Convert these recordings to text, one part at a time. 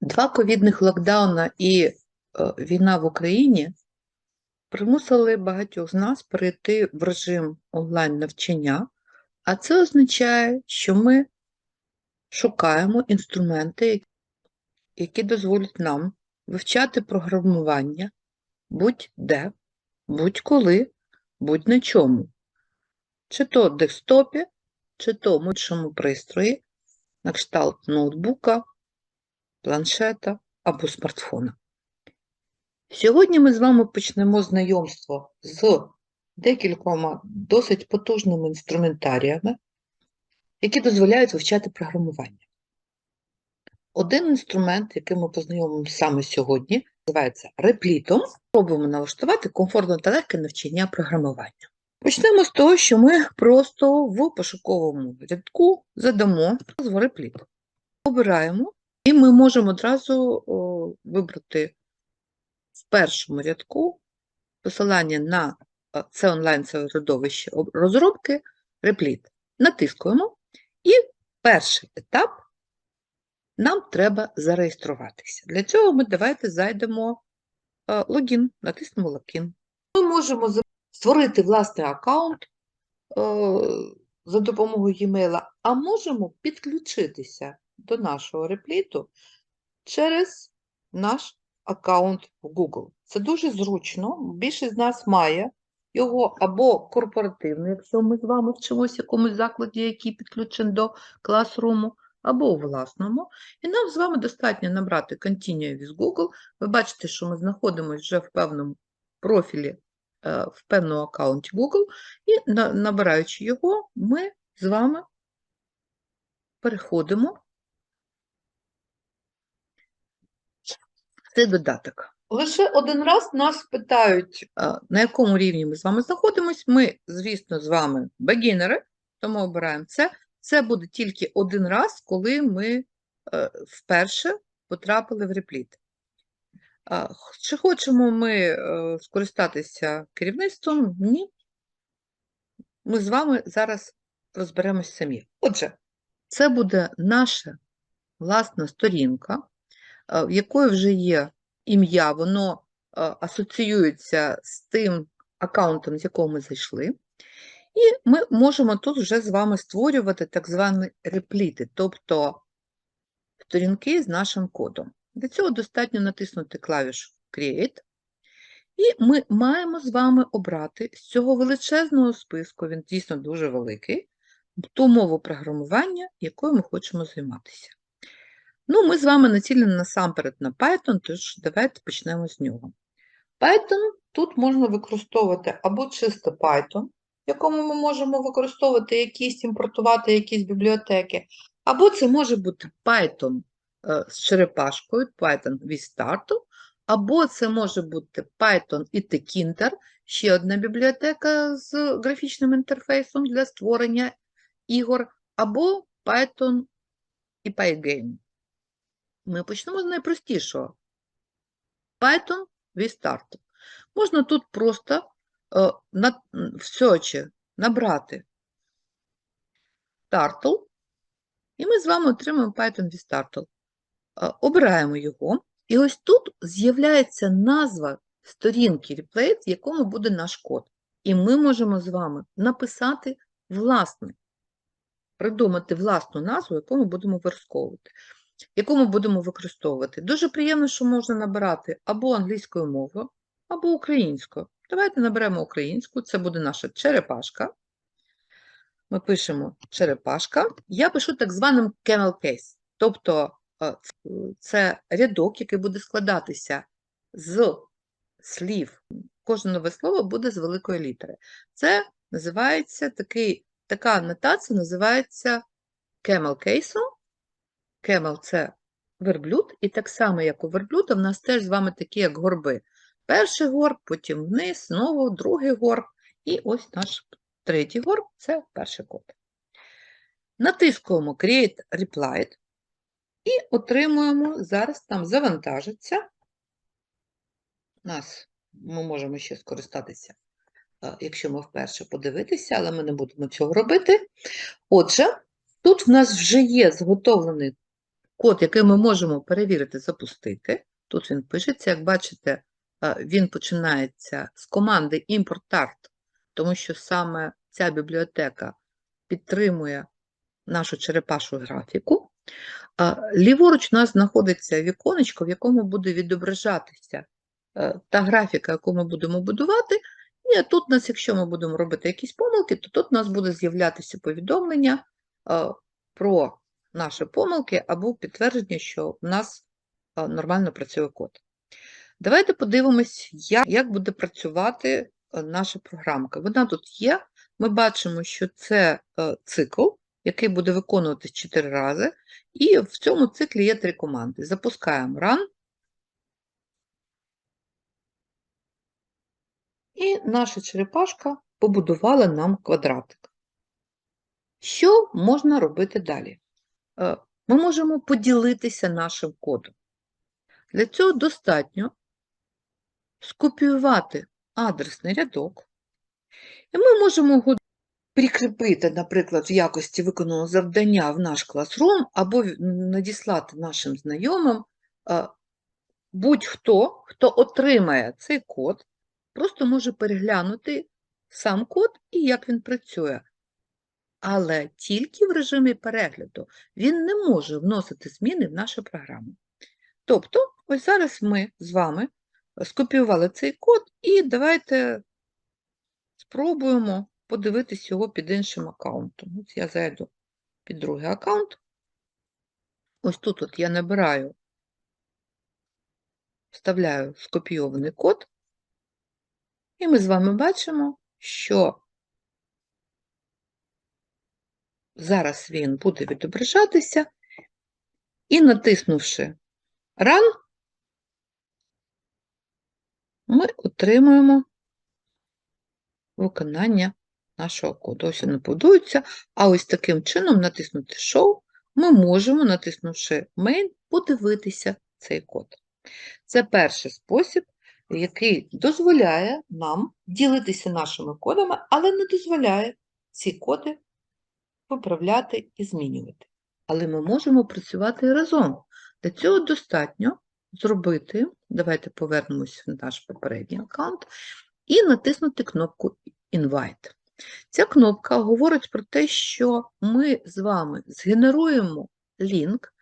Два ковідних локдауна і е, війна в Україні примусили багатьох з нас перейти в режим онлайн-навчання, а це означає, що ми шукаємо інструменти, які дозволять нам вивчати програмування будь-де, будь-коли, будь-на чому. Чи то в десктопі, чи то в іншому пристрої, на кшталт ноутбука, планшета або смартфона. Сьогодні ми з вами почнемо знайомство з декількома досить потужними інструментаріями, які дозволяють вивчати програмування. Один інструмент, який ми познайомимося саме сьогодні, називається реплітом. Спробуємо налаштувати комфортне та легке навчання програмування. Почнемо з того, що ми просто в пошуковому рядку задамо назву репліт. Обираємо, і ми можемо одразу вибрати в першому рядку посилання на е, це онлайн-середовище об- розробки репліт. Натискуємо, і перший етап нам треба зареєструватися. Для цього ми давайте зайдемо е, логін, натиснемо логін. Ми можемо створити власний аккаунт е, за допомогою e-mail, а можемо підключитися до нашого репліту через наш аккаунт в Google. Це дуже зручно. Більшість з нас має його або корпоративний, якщо ми з вами вчимося в якомусь закладі, який підключений до класруму, або у власному. І нам з вами достатньо набрати Continue with Google. Ви бачите, що ми знаходимося вже в певному профілі, е, в певному аккаунті Google, і набираючи його, ми з вами переходимо в цей додаток. Лише один раз нас питають, на якому рівні ми з вами знаходимось. Ми, звісно, з вами бегінери, тому обираємо це. Це буде тільки один раз, коли ми е, вперше потрапили в репліт. Чи хочемо ми е, скористатися керівництвом? Ні. Ми з вами зараз розберемось самі. Отже, це буде наша власна сторінка, в якої вже є ім'я, воно е, асоціюється з тим аккаунтом, з якого ми зайшли. І ми можемо тут вже з вами створювати так звані репліти, тобто сторінки з нашим кодом. Для цього достатньо натиснути клавішу Create. І ми маємо з вами обрати з цього величезного списку, він дійсно дуже великий, ту мову програмування, якою ми хочемо займатися. Ну, ми з вами націлені насамперед на Python, тож давайте почнемо з нього. Python тут можна використовувати або чисто Python, в якому ми можемо використовувати якісь, імпортувати якісь бібліотеки, або це може бути Python е, з черепашкою, Python with Start, або це може бути Python і Tkinter, ще одна бібліотека з графічним інтерфейсом для створення ігор, або Python і Pygame. Ми почнемо з найпростішого. Python with Start. Можна тут просто е, на, в search набрати Turtle, і ми з вами отримаємо Python Turtle. Е, Обираємо його, і ось тут з'являється назва сторінки реплейт, в якому буде наш код. І ми можемо з вами написати власний, придумати власну назву, яку ми будемо використовувати. Яку ми будемо використовувати. Дуже приємно, що можна набирати або англійською мовою, або українською. Давайте наберемо українську, це буде наша черепашка. Ми пишемо черепашка. Я пишу так званим camel case, тобто е, це рядок, який буде складатися з слів. Кожне нове слово буде з великої літери. Це називається такий, така анотація називається camel case. Camel – це верблюд, і так само, як у верблюда, в нас теж з вами такі, як горби. Перший горб, потім вниз, знову другий горб, і ось наш третій горб – це перший код. Натискуємо Create Replied і отримуємо, зараз там завантажиться. У нас ми можемо ще скористатися, е, якщо ми вперше подивитися, але ми не будемо цього робити. Отже, тут в нас вже є зготовлений код, який ми можемо перевірити, запустити. Тут він пишеться, як бачите, е, він починається з команди import-tart, тому що саме ця бібліотека підтримує нашу черепашу графіку. Ліворуч у нас знаходиться віконечко, в якому буде відображатися е, та графіка, яку ми будемо будувати. І тут у нас, якщо ми будемо робити якісь помилки, то тут у нас буде з'являтися повідомлення е, про наші помилки або підтвердження, що в нас нормально працює код. Давайте подивимось, як, як буде працювати е, наша програмка. Вона тут є. Ми бачимо, що це е, цикл, який буде виконуватись 4 рази, і в цьому циклі є три команди. Запускаємо run. І наша черепашка побудувала нам квадратик. Що можна робити далі? Е, Ми можемо поділитися нашим кодом. Для цього достатньо скопіювати адресний рядок, і ми можемо його прикріпити, наприклад, в якості виконаного завдання в наш класрум, або надіслати нашим знайомим. Е, Будь-хто, хто отримає цей код, просто може переглянути сам код і як він працює. Але тільки в режимі перегляду він не може вносити зміни в нашу програму. Тобто, ось зараз ми з вами скопіювали цей код, і давайте спробуємо подивитись його під іншим аккаунтом. Ось я зайду під другий аккаунт. Ось тут от я набираю, вставляю скопійований код, і ми з вами бачимо, що зараз він буде відображатися, і натиснувши Run, ми отримуємо виконання нашого коду. Ось він будується, а ось таким чином натиснути Show, ми можемо, натиснувши Main, подивитися цей код. Це перший спосіб, який дозволяє нам ділитися нашими кодами, але не дозволяє ці коди виправляти і змінювати. Але ми можемо працювати разом. Для цього достатньо зробити, давайте повернемось в наш попередній аккаунт, і натиснути кнопку Invite. Ця кнопка говорить про те, що ми з вами згенеруємо лінк,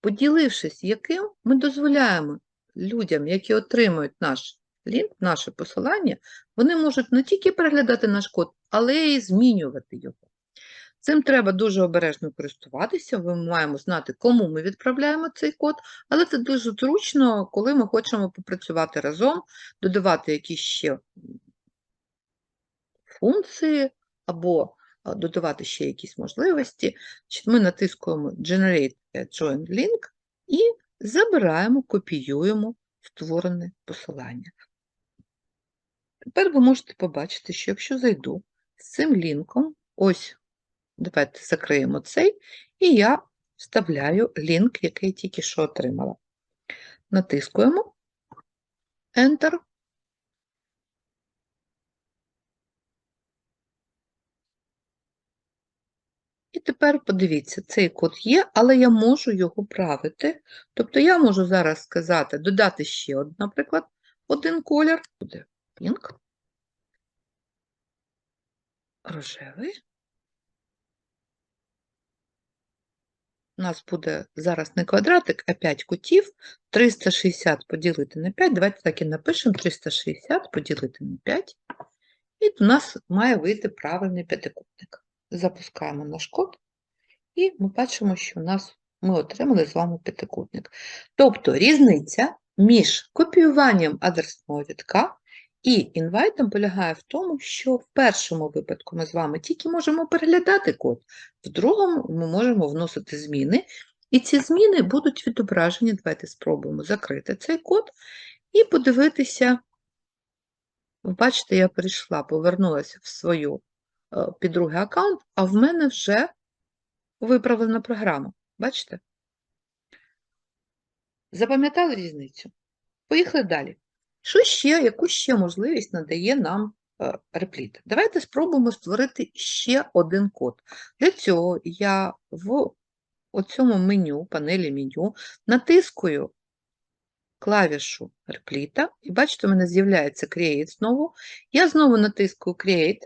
поділившись яким ми дозволяємо людям, які отримують наш лінк, наше посилання, вони можуть не тільки переглядати наш код, але й змінювати його. Цим треба дуже обережно користуватися, ми маємо знати, кому ми відправляємо цей код, але це дуже зручно, коли ми хочемо попрацювати разом, додавати якісь ще функції або додавати ще якісь можливості. Ми натискуємо Generate Join Link і забираємо, копіюємо створене посилання. Тепер ви можете побачити, що якщо зайду з цим лінком, ось, давайте закриємо цей, і я вставляю лінк, який тільки що отримала. Натискуємо Enter. І тепер подивіться, цей код є, але я можу його правити. Тобто я можу зараз сказати, додати ще, наприклад, один колір. Буде pink, рожевий. У нас буде зараз не квадратик, а 5 кутів. 360 поділити на 5. Давайте так і напишемо 360 поділити на 5. І у нас має вийти правильний п'ятикутник. Запускаємо наш код, і ми бачимо, що у нас ми отримали з вами п'ятикутник. Тобто різниця між копіюванням адресного рядка і інвайтом полягає в тому, що в першому випадку ми з вами тільки можемо переглядати код, в другому ми можемо вносити зміни, і ці зміни будуть відображені. Давайте спробуємо закрити цей код і подивитися. Ви бачите, я перейшла, повернулася в свою е, під аккаунт, а в мене вже виправлена програма. Бачите? Запам'ятали різницю? Поїхали далі. Що ще, яку ще можливість надає нам е, репліт? Давайте спробуємо створити ще один код. Для цього я в у цьому меню, панелі меню, натискую клавішу репліта, і бачите, у мене з'являється Create знову. Я знову натискую Create,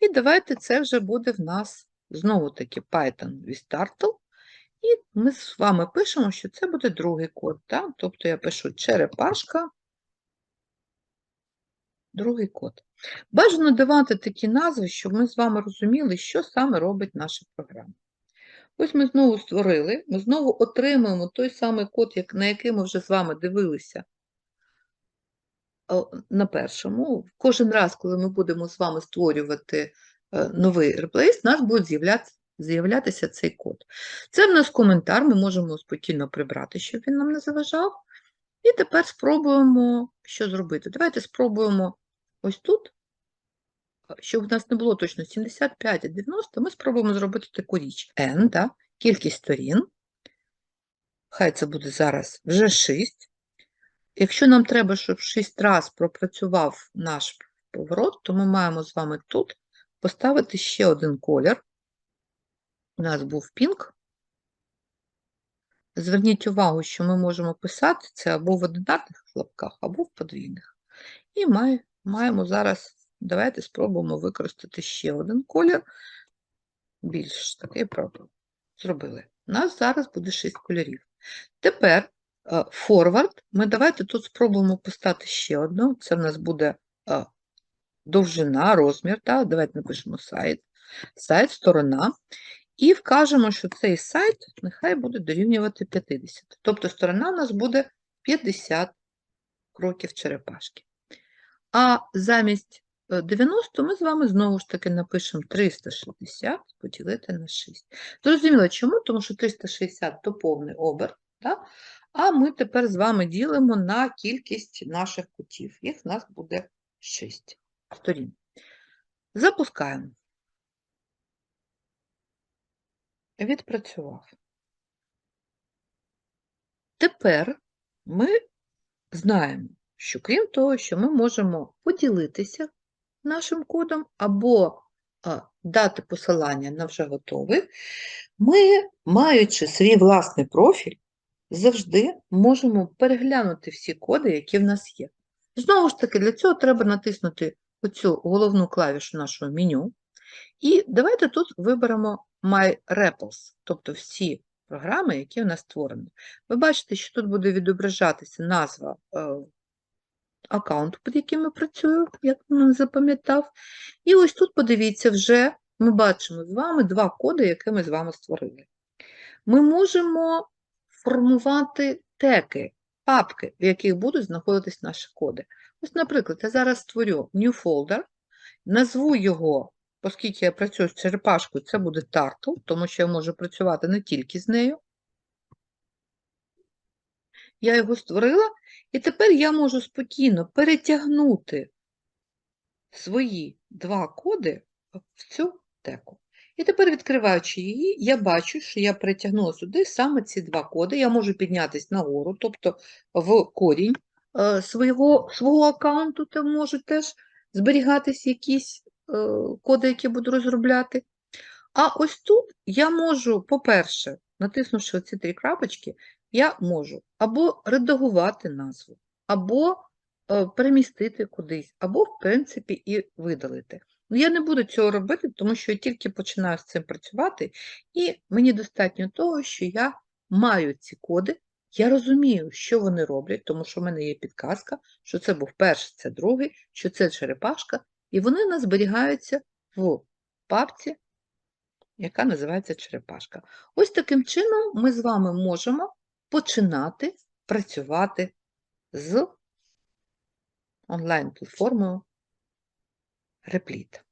і давайте це вже буде в нас знову-таки Python with Turtle. І ми з вами пишемо, що це буде другий код. Так? Тобто я пишу черепашка, другий код. Бажано давати такі назви, щоб ми з вами розуміли, що саме робить наша програма. Ось ми знову створили, ми знову отримуємо той самий код, на який ми вже з вами дивилися на першому. Кожен раз, коли ми будемо з вами створювати е, новий реплейс, у нас буде з'являтися цей код. Це в нас коментар, ми можемо спокійно прибрати, щоб він нам не заважав. І тепер спробуємо, що зробити. Давайте спробуємо ось тут, щоб в нас не було точно 75 і 90, ми спробуємо зробити таку річ. N, да? кількість сторін. Хай це буде зараз вже 6. Якщо нам треба, щоб 6 разів пропрацював наш поворот, то ми маємо з вами тут поставити ще один колір. У нас був пінк. Зверніть увагу, що ми можемо писати це або в одинарних лапках, або в подвійних. І має, маємо зараз, давайте спробуємо використати ще один колір, більш такий правда. Зробили. У нас зараз буде 6 кольорів. Тепер форвард. Ми давайте тут спробуємо поставити ще одну. Це в нас буде довжина, розмір. Так? Давайте напишемо сайт, сайт, сторона. І вкажемо, що цей сайт нехай буде дорівнювати 50. Тобто сторона у нас буде 50 кроків черепашки. А замість 90 ми з вами знову ж таки напишемо 360 поділити на 6. Зрозуміло, чому? Тому що 360 то повний оберт, так? а ми тепер з вами ділимо на кількість наших кутів. Їх у нас буде 6 сторін. Запускаємо. Відпрацював. Тепер ми знаємо, що крім того, що ми можемо поділитися нашим кодом або дати посилання на вже готовий, ми, маючи свій власний профіль, завжди можемо переглянути всі коди, які в нас є. Знову ж таки, для цього треба натиснути оцю головну клавішу нашого меню. І давайте тут виберемо My Repls, тобто всі програми, які у нас створені. Ви бачите, що тут буде відображатися назва е, аккаунту, під яким ми працюємо, як ми запам'ятав. І ось тут, подивіться, вже ми бачимо з вами два коди, які ми з вами створили. Ми можемо формувати теки, папки, в яких будуть знаходитись наші коди. Ось, наприклад, я зараз створю new folder, назву його, оскільки я працюю з черепашкою, це буде Turtle, тому що я можу працювати не тільки з нею. Я його створила, і тепер я можу спокійно перетягнути свої два коди в цю теку. І тепер, відкриваючи її, я бачу, що я перетягнула сюди саме ці два коди. Я можу піднятися нагору, тобто в корінь е, свого свого аккаунту, там можуть теж зберігатись якісь е, коди, які буду розробляти. А ось тут я можу, по-перше, натиснувши ці три крапочки, я можу або редагувати назву, або е, перемістити кудись, або, в принципі, і видалити. Ну, я не буду цього робити, тому що я тільки починаю з цим працювати, і мені достатньо того, що я маю ці коди, я розумію, що вони роблять, тому що в мене є підказка, що це був перший, це другий, що це черепашка, і вони у нас зберігаються в папці, яка називається черепашка. Ось таким чином ми з вами можемо починати працювати з онлайн-платформою Репліт.